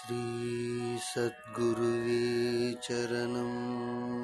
श्रीसद्गुरुवे चरणम्